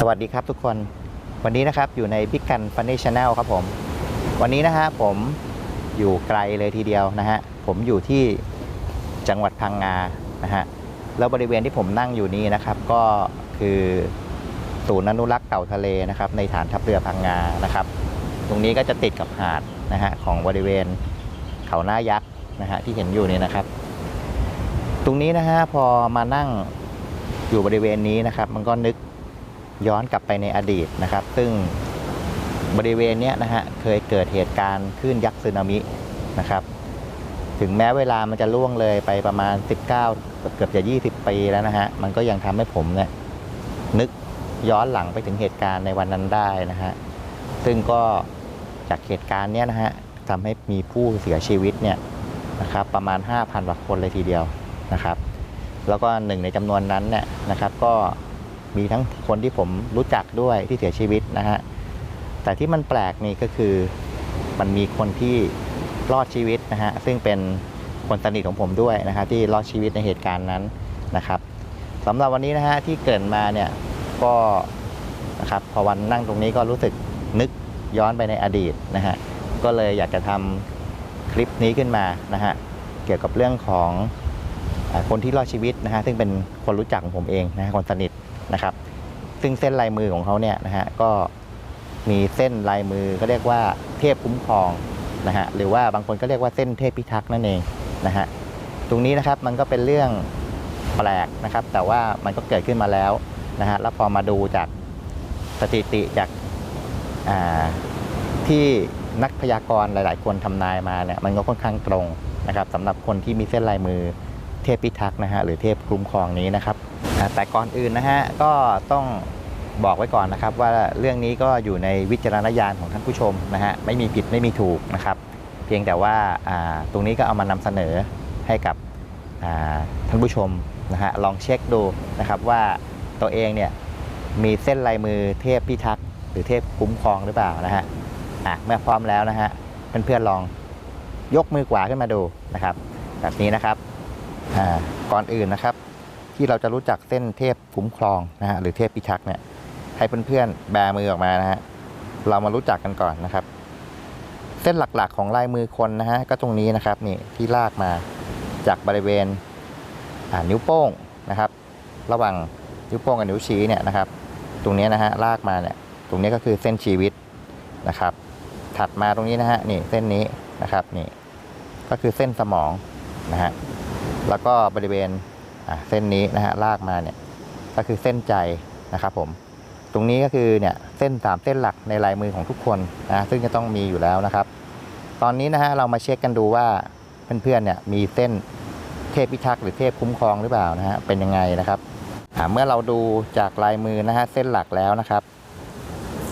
สวัสดีครับทุกคนวันนี้นะครับอยู่ในพิกันฟันนี่ชาแนลครับผม วันนี้นะฮะผมอยู่ไกลเลยทีเดียวนะฮะผมอยู่ที่จังหวัดพังงานะฮะแล้วบริเวณที่ผมนั่งอยู่นี้นะครับ ก็คือศูนย์อนุรักษ์เต่าทะเลนะครับ ในฐานทัพเรือพังงานะครับ ตรงนี้ก็จะติดกับหาดนะฮะของบริเวณเขาหน้ายักษ์นะฮะที่เห็นอยู่นี่นะครับ ตรงนี้นะฮะพอมานั่งอยู่บริเวณนี้นะครับ มันก็นึก ย้อนกลับไปในอดีตนะครับ ซึ่งบริเวณนี้นะฮะเคยเกิดเหตุการณ์คลื่นยักษ์สึนามินะครับ ถึงแม้เวลามันจะล่วงเลยไปประมาณ 19 เกือบจะ 20 ปีแล้วนะฮะมันก็ยังทำให้ผมเนี่ยนึกย้อนหลังไปถึงเหตุการณ์ในวันนั้นได้นะฮะซึ่งก็จากเหตุการณ์เนี้ยนะฮะทำให้มีผู้เสียชีวิตเนี่ยนะครับประมาณ 5,000กว่าคนเลยทีเดียวนะครับ แล้วก็หนึ่งในจำนวนนั้นเนี่ยนะครับก็ มีทั้งคนที่ผมรู้จักด้วยที่เสียชีวิตนะฮะ แต่ที่มันแปลกนี่ก็คือมันมีคนที่รอดชีวิตนะฮะ ซึ่งเป็นคนสนิทของผมด้วยนะฮะที่รอดชีวิตในเหตุการณ์นั้นนะครับสำหรับวันนี้นะฮะที่เกิดมาเนี่ยก็นะครับพอวันนั่งตรงนี้ก็รู้สึกนึกย้อนไปในอดีตนะฮะก็เลยอยากจะทำคลิปนี้ขึ้นมานะฮะเกี่ยวกับเรื่องของคนที่รอดชีวิตนะฮะซึ่งเป็นคนรู้จักของผมเองนะฮะคนสนิท นะครับ ซึ่งเส้นลายมือของเขาเนี่ยนะฮะก็มีเส้นลายมือก็เรียกว่าเทพคุ้มครองนะฮะหรือว่าบางคนก็เรียกว่าเส้นเทพพิทักษ์นั่นเองนะฮะตรงนี้นะครับมันก็เป็นเรื่องแปลกนะครับ แต่ว่ามันก็เกิดขึ้นมาแล้วนะฮะแล้วพอมาดูจากสถิติจากาที่นักพยากรณ์หลาย ๆ คนทำนายมาเนี่ยมันก็ค่อนข้างตรงนะครับสำหรับคนที่มีเส้นลายมือ เทพพิทักษ์นะฮะหรือเทพคุ้มครองนี้นะครับแต่ก่อนอื่นนะฮะก็ต้องบอกไว้ก่อนนะครับ ว่าเรื่องนี้ก็อยู่ในวิจารณญาณของท่านผู้ชมนะฮะไม่มีผิดไม่มีถูกนะครับ เพียงแต่ว่าตรงนี้ก็เอามานำเสนอให้กับท่านผู้ชมนะฮะลองเช็คดูนะครับว่าตัวเองเนี่ยมีเส้นลายมือเทพพิทักษ์หรือเทพคุ้มครองหรือเปล่านะฮะอะเมื่อพร้อมแล้วนะฮะเพื่อนๆลองยกมือขวาขึ้นมาดูนะครับ แบบนี้นะครับ ก่อนอื่นนะครับ ที่เราจะรู้จักเส้นเทพคุ้มครองนะฮะหรือเทพพิทักษ์เนี่ยให้เพื่อนๆแบมือออกมานะฮะเรามารู้จักกันก่อนนะครับ เส้นหลักๆของลายมือคนนะฮะก็ตรงนี้นะครับนี่ที่ลากมาจากบริเวณนิ้วโป้งนะครับ ระหว่างนิ้วโป้งกับนิ้วชี้เนี่ยนะครับ ตรงนี้นะฮะลากมาเนี่ยตรงนี้ก็คือเส้นชีวิตนะครับ ถัดมาตรงนี้นะฮะนี่เส้นนี้นะครับนี่ก็คือเส้นสมองนะฮะ แล้วก็บริเวณเส้นนี้นะฮะลากมาเนี่ยก็คือเส้นใจนะครับผมตรงนี้ก็คือเนี่ยเส้นสามเส้นหลักในลายมือของทุกคนนะซึ่งจะต้องมีอยู่แล้วนะครับ ตอนนี้นะฮะเรามาเช็คกันดูว่าเพื่อนๆเนี่ยมีเส้นเทพพิทักษ์หรือเทพคุ้มครองหรือเปล่านะฮะเป็นยังไงนะครับเมื่อเราดูจากลายมือนะฮะเส้นหลักแล้วนะครับ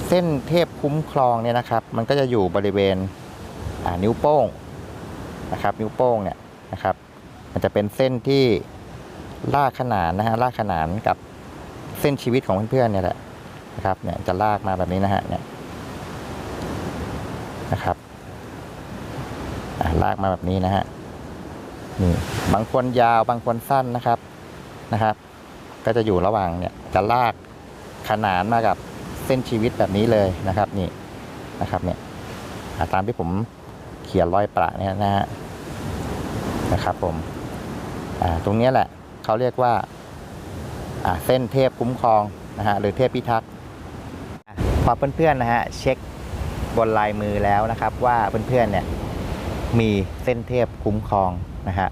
เส้นเทพคุ้มครองเนี่ยนะครับ มันก็จะอยู่บริเวณนิ้วโป้งนะครับ นิ้วโป้งเนี่ย มันจะเป็นเส้นที่ลากขนานนะฮะลากขนานกับเส้นชีวิตของเพื่อนๆเนี่ยแหละนะครับเนี่ยจะลากมาแบบนี้นะฮะเนี่ยนะครับอะลากมาแบบนี้นะฮะนี่บางคนยาวบางคนสั้นนะครับนะครับ ก็จะอยู่ระหว่างเนี่ยจะลากขนานมากับเส้นชีวิตแบบนี้เลยนะครับนี่นะครับเนี่ยตามที่ผมเขียนรอยประเนี่ยนะฮะนะครับผม ตรงนี้แหละเขาเรียกว่าเส้นเทพคุ้มครองนะฮะหรือเทพพิทักษ์พอเพื่อนๆนะฮะเช็คบนลายมือแล้วนะครับ ว่าเพื่อนๆเนี่ยมีเส้นเทพคุ้มครองนะฮะ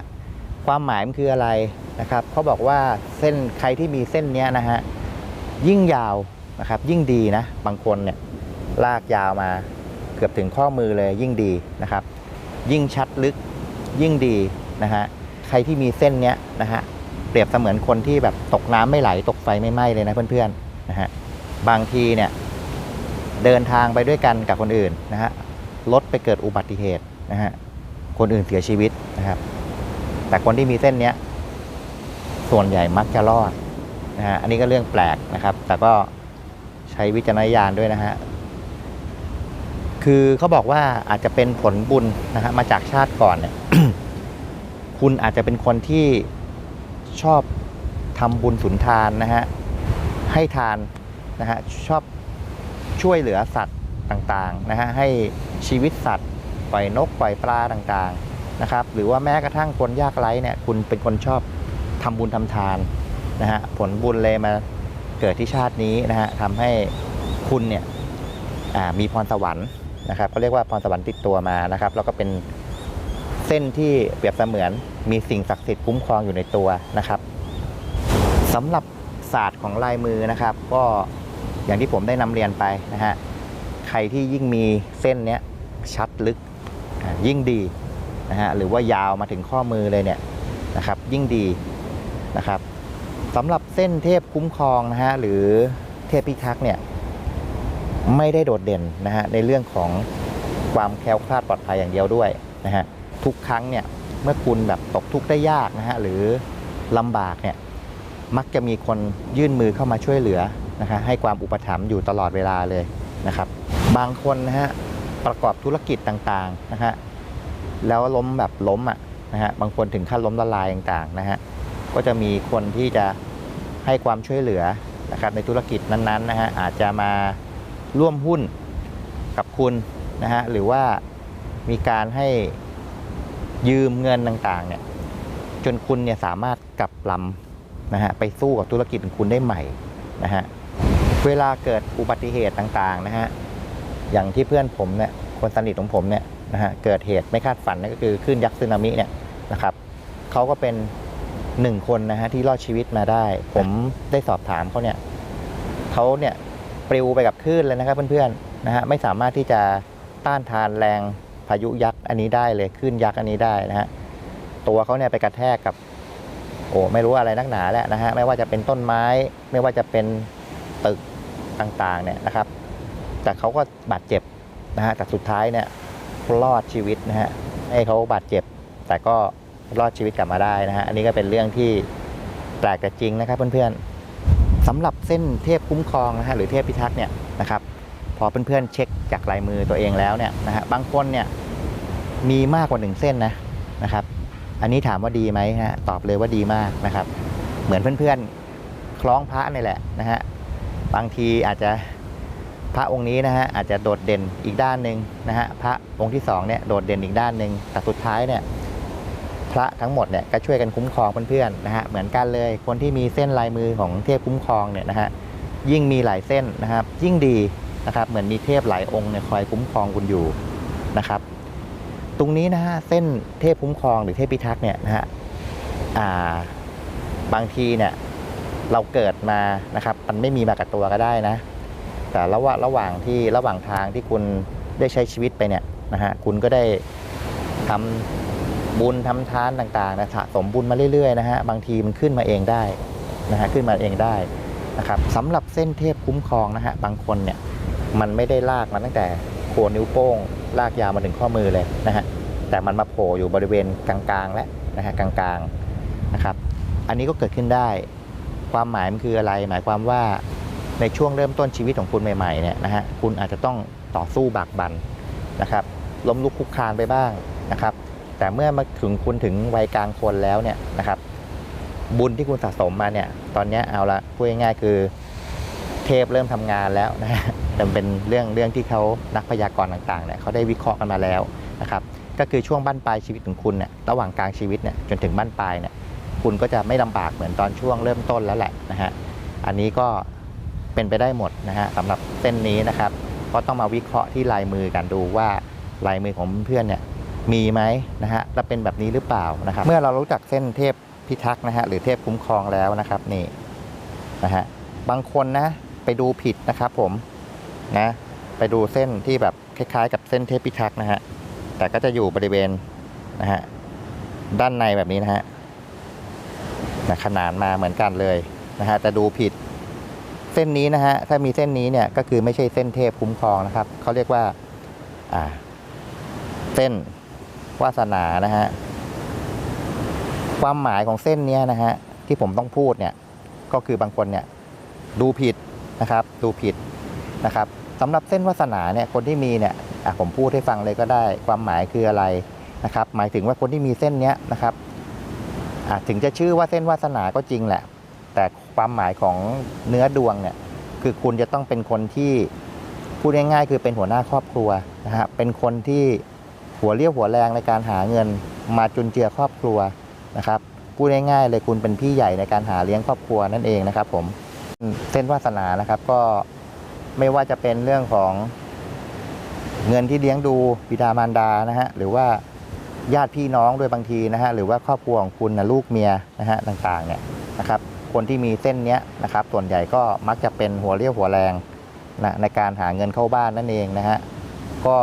ความหมายมันคืออะไรนะครับเขาบอกว่าเส้นใครที่มีเส้นเนี้ยนะฮะยิ่งยาวนะครับ ยิ่งดีนะบางคนเนี่ยลากยาวมาเกือบถึงข้อมือเลยยิ่งดีนะครับ ยิ่งชัดลึกยิ่งดีนะฮะ ใครที่มีเส้นเนี้ยนะฮะเปรียบเสมือนคนที่แบบตกน้ำไม่ไหลตกไฟไม่ไหม้เลยนะเพื่อนๆนะฮะบางทีเนี่ยเดินทางไปด้วยกันกับคนอื่นนะฮะรถไปเกิดอุบัติเหตุนะฮะคนอื่นเสียชีวิตนะครับ แต่คนที่มีเส้นเนี้ยส่วนใหญ่มักจะรอดนะฮะอันนี้ก็เรื่องแปลกนะครับ แต่ก็ใช้วิจารณญาณด้วยนะฮะคือเขาบอกว่าอาจจะเป็นผลบุญนะฮะมาจากชาติก่อนเนี่ย คุณอาจจะเป็นคนที่ชอบทำบุญสุนทานนะฮะ ให้ทานนะฮะ ชอบช่วยเหลือสัตว์ต่างๆนะฮะ ให้ชีวิตสัตว์ ปล่อยนก ปล่อยปลาต่างๆนะครับ หรือว่าแม้กระทั่งคนยากไร้เนี่ย คุณเป็นคนชอบทำบุญทำทานนะฮะ ผลบุญเลยมาเกิดที่ชาตินี้นะฮะทำให้คุณเนี่ยมีพรสวรรค์นะครับก็เรียกว่าพรสวรรค์ติดตัวมานะครับ แล้วก็เป็น ส้นที่เปรียบเสมือนมีสิ่งศักดิ์สิทธิ์คุ้มครองอยู่ในตัวนะครับสำหรับศาสตร์ของลายมือนะครับ ก็อย่างที่ผมได้นำเรียนไปนะฮะใครที่ยิ่งมีเส้นเนี้ยชัดลึกยิ่งดีนะฮะหรือว่ายาวมาถึงข้อมือเลยเนี่ยนะครับ ยิ่งดีนะครับสำหรับเส้นเทพคุ้มครองนะฮะหรือเทพพิทักษ์เนี่ยไม่ได้โดดเด่นนะฮะในเรื่องของความแคล้วคลาดปลอดภัยอย่างเดียวด้วยนะฮะ ทุกครั้งเนี่ยเมื่อคุณแบบตกทุกข์ได้ยากนะฮะหรือลำบากเนี่ยมักจะมีคนยื่นมือเข้ามาช่วยเหลือนะคะให้ความอุปถัมภ์อยู่ตลอดเวลาเลยนะครับ บางคนนะฮะประกอบธุรกิจต่างๆนะฮะแล้วล้มแบบล้มอะนะฮะบางคนถึงขั้นล้มละลายต่างๆนะฮะก็จะมีคนที่จะให้ความช่วยเหลือนะครับในธุรกิจนั้นๆนะฮะอาจจะมาร่วมหุ้นกับคุณนะฮะหรือว่ามีการให้ ยืมเงินต่างๆเนี่ยจนคุณเนี่ยสามารถกลับลำนะฮะไปสู้กับธุรกิจของคุณได้ใหม่นะฮะเวลาเกิดอุบัติเหตุต่างๆนะฮะอย่างที่เพื่อนผมเนี่ยคนสนิทของผมเนี่ยนะฮะเกิดเหตุไม่คาดฝันนั่นก็คือคลื่นยักษ์สึนามิเนี่ยนะครับเขาก็เป็นหนึ่งคนนะฮะที่รอดชีวิตมาได้ ผมได้สอบถามเขาเนี่ยเขาเนี่ยปลิวไปกับคลื่นเลยนะครับเพื่อนๆนะฮะไม่สามารถที่จะต้านทานแรงายุยักษ์อันนี้ได้เลยคลื่นยักษ์อันนี้ได้นะฮะตัวเขาเนี่ยไปกระแทกกับ โอ้ไม่รู้อะไรนักหนาแหละนะฮะไม่ว่าจะเป็นต้นไม้ ไม่ว่าจะเป็นตึกต่างๆเนี่ยนะครับ แต่เขาก็บาดเจ็บนะฮะแต่สุดท้ายเนี่ยรอดชีวิตนะฮะให้เขาบาดเจ็บ แต่ก็รอดชีวิตกลับมาได้นะฮะอันนี้ก็เป็นเรื่องที่แปลกแต่จริงนะครับเพื่อนๆสำหรับเส้นเทพคุ้มครองนะฮะหรือเทพพิทักษ์เนี่ยนะครับ อเพื่อนๆเช็คจากลายมือตัวเองแล้วเนี่ยนะฮะบางคนเนี่ยมีมากกว่าหนึ่งเส้นนะนะครับ อันนี้ถามว่าดีไหมฮะตอบเลยว่าดีมากนะครับ เหมือนเพื่อนๆคล้องพระนี่แหละนะฮะบางทีอาจจะพระองค์นี้นะฮะอาจจะโดดเด่นอีกด้านหนึ่งนะฮะพระองค์ที่สองเนี่ยโดดเด่นอีกด้านหนึ่งแต่สุดท้ายเนี่ยพระทั้งหมดเนี่ยก็ช่วยกันคุ้มครองเพื่อนๆนะฮะเหมือนกันเลยคนที่มีเส้นลายมือของเทพคุ้มครองเนี่ยนะฮะยิ่งมีหลายเส้นนะครับ ยิ่งดี นะครับ เหมือนมีเทพหลายองค์เนี่ยคอยคุ้มครองคุณอยู่นะครับ ตรงนี้นะฮะเส้นเทพคุ้มครองหรือเทพพิทักษ์เนี่ยนะฮะอ่าบางทีเนี่ยเราเกิดมานะครับ มันไม่มีมากับตัวก็ได้นะ แต่ระหว่างระหว่างที่ระหว่างทางที่คุณได้ใช้ชีวิตไปเนี่ยนะฮะคุณก็ได้ทำบุญทำทานต่างๆนะสะสมบุญมาเรื่อยๆนะฮะบางทีมันขึ้นมาเองได้นะฮะขึ้นมาเองได้นะครับสำหรับเส้นเทพคุ้มครองนะฮะบางคนเนี่ย มันไม่ได้ลากมาตั้งแต่โคนนิ้วโป้ง ลากยาวมาถึงข้อมือเลยนะฮะแต่มันมาโผล่อยู่บริเวณกลางๆ แล้วนะฮะกลางๆนะครับ อันนี้ก็เกิดขึ้นได้ ความหมายมันคืออะไร หมายความว่าในช่วงเริ่มต้นชีวิตของคุณใหม่ๆเนี่ยนะฮะคุณอาจจะต้องต่อสู้บากบันนะครับล้มลุกคลุกคลานไปบ้างนะครับแต่เมื่อมาถึงคุณถึงวัยกลางคนแล้วเนี่ยนะครับ บุญที่คุณสะสมมาเนี่ย ตอนนี้เอาละพูดง่ายๆคือ เทพเริ่มทำงานแล้วนะฮะ แต่เป็นเรื่องเรื่องที่เขานักพยากรณ์ต่างๆเนี่ยเขาได้วิเคราะห์กันมาแล้วนะครับก็คือช่วงบั้นปลายชีวิตของคุณเนี่ยระหว่างกลางชีวิตเนี่ยจนถึงบั้นปลายเนี่ยคุณก็จะไม่ลำบากเหมือนตอนช่วงเริ่มต้นแล้วแหละนะฮะอันนี้ก็เป็นไปได้หมดนะฮะสำหรับเส้นนี้นะครับก็ต้องมาวิเคราะห์ที่ลายมือกันดูว่าลายมือของเพื่อนเนี่ยมีไหมนะฮะแล้วเป็นแบบนี้หรือเปล่านะครับ เมื่อเรารู้จักเส้นเทพพิทักษ์นะฮะหรือเทพคุ้มครองแล้วนะครับนี่นะฮะบางคนนะไปดูผิดนะครับผม นะไปดูเส้นที่แบบคล้ายๆ กับเส้นเทพพิทักษ์นะฮะแต่ก็จะอยู่บริเวณนะฮะด้านในแบบนี้นะฮะนะขนานมาเหมือนกันเลยนะฮะแต่ดูผิดเส้นนี้นะฮะถ้ามีเส้นนี้เนี่ยก็คือไม่ใช่เส้นเทพคุ้มครองนะครับเขาเรียกว่าอ่าเส้นวาสนานะฮะความหมายของเส้นเนี้ยนะฮะที่ผมต้องพูดเนี่ยก็คือบางคนเนี่ยดูผิดนะครับ ดูผิดนะครับ สำหรับเส้นวาสนาเนี่ยคนที่มีเนี่ยผมพูดให้ฟังเลยก็ได้ความหมายคืออะไรนะครับ หมายถึงว่าคนที่มีเส้นเนี้ยนะครับถึงจะชื่อว่าเส้นวาสนาก็จริงแหละ แต่ความหมายของเนื้อดวงเนี่ยคือคุณจะต้องเป็นคนที่พูดง่ายๆ คือเป็นหัวหน้าครอบครัวนะฮะเป็นคนที่หัวเรี่ยวหัวแรงในการหาเงิน มาจุนเจือครอบครัวนะครับพูดง่ายๆเลยคุณเป็นพี่ใหญ่ในการหาเลี้ยงครอบครัวนั่นเองนะครับ ผมเส้นวาสนานะครับก็ ไม่ว่าจะเป็นเรื่องของเงินที่เลี้ยงดูบิดามารดานะฮะหรือว่าญาติพี่น้องโดวยบางทีนะฮะหรือว่าครอบครัวของคุณนะลูกเมียนะฮะต่างๆเนี่ยนะครับ คนที่มีเส้นเนี้ยนะครับ ส่วนใหญ่ก็มักจะเป็นหัวเรี่ยวหัวแรงนะในการหาเงินเข้าบ้านนั่นเองนะฮะก็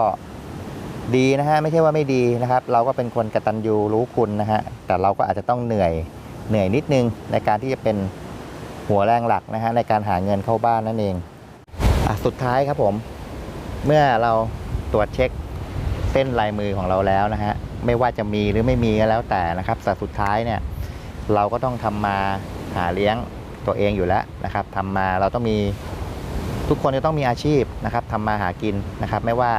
ดีนะฮะไม่ใช่ว่าไม่ดีนะครับ เราก็เป็นคนกตัญญูรู้คุณนะฮะแต่เราก็อาจจะต้องเหนื่อยเหนื่อยนิดนึงในการที่จะเป็นหัวแรงหลักนะฮะในการหาเงินเข้าบ้านนั่นเอง สุดท้ายครับผม เมื่อเราตรวจเช็คเส้นลายมือของเราแล้วนะฮะ ไม่ว่าจะมีหรือไม่มีก็แล้วแต่นะครับแต่สุดท้ายเนี่ย เราก็ต้องทำมาหาเลี้ยงตัวเองอยู่แล้วนะครับทำมาเราต้องมีทุกคนจะต้องมีอาชีพนะครับทำมาหากินนะครับ ไม่ว่า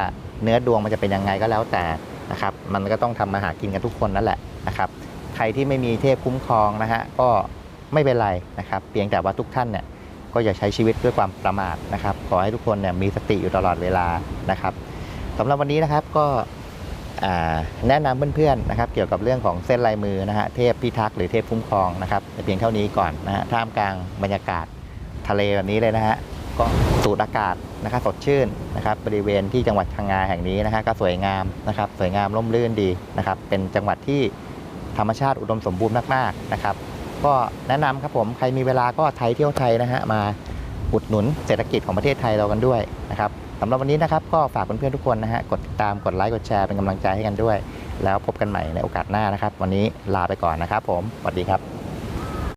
เนื้อดวงมันจะเป็นยังไงก็แล้วแต่นะครับ มันก็ต้องทำมาหากินกันทุกคนนั่นแหละนะครับ ใครที่ไม่มีเทพคุ้มครองนะฮะก็ไม่เป็นไรนะครับ เพียงแต่ว่าทุกท่านเนี่ย ก็อย่าใช้ชีวิตด้วยความประมาทนะครับ ขอให้ทุกคนเนี่ยมีสติอยู่ตลอดเวลานะครับสำหรับวันนี้นะครับก็แนะนำเพื่อนๆนะครับ เกี่ยวกับเรื่องของเส้นลายมือนะฮะเทพพิทักษ์หรือเทพคุ้มครองนะครับแต่เพียงเท่านี้ก่อนนะฮะท่ามกลางบรรยากาศทะเลแบบนี้เลยนะฮะก็สูดอากาศนะครับสดชื่นนะครับ บริเวณที่จังหวัดพังงาแห่งนี้นะฮะก็สวยงามนะครับ สวยงามร่มรื่นดีนะครับ เป็นจังหวัดที่ธรรมชาติอุดมสมบูรณ์มากๆนะครับ ก็แนะนำครับผมใครมีเวลาก็ไทยเที่ยวไทยนะฮะมาอุดหนุนเศรษฐกิจของประเทศไทยเรากันด้วยนะครับสำหรับวันนี้นะครับก็ฝากเพื่อนๆทุกคนนะฮะกดติดตามกดไลค์กดแชร์เป็นกำลังใจให้กันด้วย แล้วพบกันใหม่ในโอกาสหน้านะครับ วันนี้ลาไปก่อนนะครับผมสวัสดีครับ